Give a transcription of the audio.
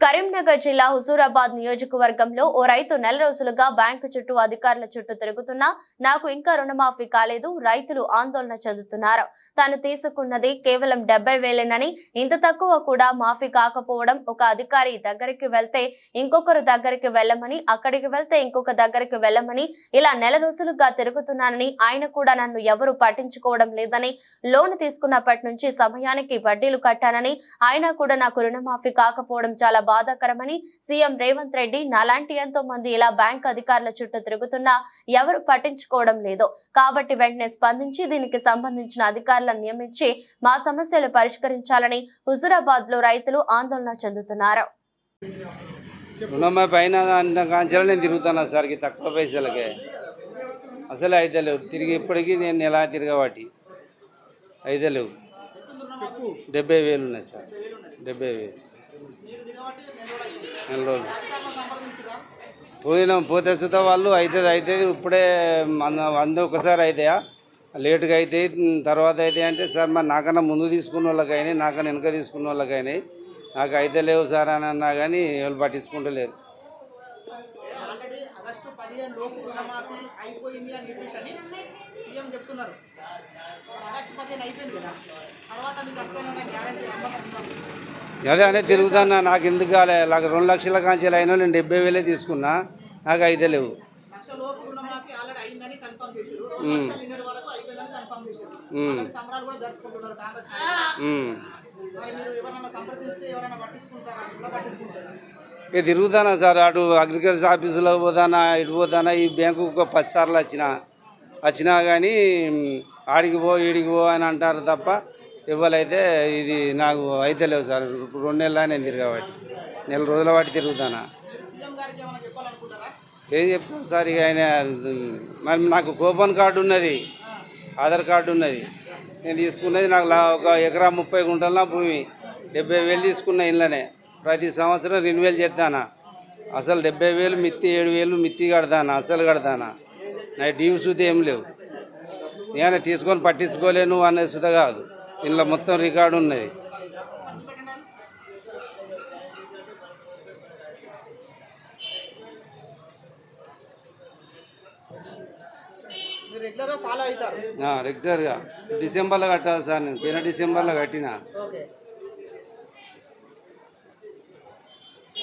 కరీంనగర్ జిల్లా హుజూరాబాద్ నియోజకవర్గంలో ఓ రైతు నెల రోజులుగా బ్యాంకు చుట్టూ అధికారుల చుట్టూ తిరుగుతున్నా నాకు ఇంకా రుణమాఫీ కాలేదు రైతులు ఆందోళన చెందుతున్నారు. తాను తీసుకున్నది కేవలం డెబ్బై వేలేనని ఇంత తక్కువ కూడా మాఫీ కాకపోవడం ఒక అధికారి దగ్గరికి వెళ్తే ఇంకొకరు దగ్గరికి వెళ్ళమని అక్కడికి వెళ్తే ఇంకొక దగ్గరికి వెళ్ళమని ఇలా నెల రోజులుగా తిరుగుతున్నానని ఆయన కూడా నన్ను ఎవరు పట్టించుకోవడం లేదని లోన్ తీసుకున్నప్పటి నుంచి సమయానికి వడ్డీలు కట్టానని ఆయన కూడా నాకు రుణమాఫీ కాకపోవడం చాలా బాధాకరమని సీఎం రేవంత్ రెడ్డి నాలాంటి ఎంతో మంది ఇలా బ్యాంక్ అధికారుల చుట్టూ తిరుగుతున్నా ఎవరు పట్టించుకోవడం లేదు. కాబట్టి వెంటనే స్పందించి దీనికి సంబంధించిన అధికారులను నియమించి మా సమస్యలు పరిష్కరించాలని హుజురాబాద్లో రైతులు ఆందోళన చెందుతున్నారు. తిరుగుతున్నా పైన నేను సార్కి తక్కువ పైసలకే. అసలు అయితే లేవు. తిరిగి ఇప్పటికీ నేను ఎలా తిరగబట్టి? అయితే లేవు. డెబ్బై వేలు ఉన్నాయి సార్. డెబ్బై వేలు. నెల రోజులు. పోయినాం పోతే సుతా వాళ్ళు అవుతుంది అవుతుంది ఇప్పుడే మన వంద ఒకసారి అవుతాయా లేటుగా అయితే తర్వాత అయితే అంటే సార్ మరి నాకన్నా ముందు తీసుకున్న వాళ్ళకైనా నాకన్నా వెనుక తీసుకున్న వాళ్ళకైనాయి. నాకు అయితే లేవు సార్ అని అన్నా కానీ వాళ్ళు పట్టించుకుంటలేరు. చెప్తున్నారు. అదే అనే తిరుగుతున్నా నాకు ఎందుకు కాలే? నాకు రెండు లక్షల కాంచెలు అయినా నేను డెబ్బై వేలే తీసుకున్నా. నాకు అయితే లేవు. ఇక తిరుగుతానా సార్? అటు అగ్రికల్చర్ ఆఫీసులో పోతానా ఇటు పోతానా? ఈ బ్యాంకు ఒక పది సార్లు వచ్చిన. వచ్చినా కానీ ఆడికి పో ఈడికి పో అని అంటారు తప్ప ఇవ్వాలైతే ఇది నాకు అయితే లేవు సార్. ఇప్పుడు రెండు నెలలు నేను తిరగబట్టి నెల రోజుల వాటి తిరుగుతానా. ఏం చెప్తాను సార్ ఇక ఆయన మరి నాకు కూపన్ కార్డు ఉన్నది ఆధార్ కార్డు ఉన్నది. నేను తీసుకున్నది నాకు ఒక ఎకరా ముప్పై గుంటల భూమి డెబ్బై వేలు తీసుకున్న ఇళ్ళనే ప్రతి సంవత్సరం రెన్యువల్ చేస్తానా. అసలు డెబ్బై వేలు మిత్తి ఏడు వేలు మిత్తి కడతానా అసలు కడతానా? నా డ్యూ సుత ఏం లేవు. నేను తీసుకొని పట్టించుకోలేను అనేది సుధ కాదు. ఇంట్లో మొత్తం రికార్డు ఉన్నది. రెగ్యులర్గా డిసెంబర్లో కట్టాలి సార్ నేను. పోయిన డిసెంబర్లో కట్టినా.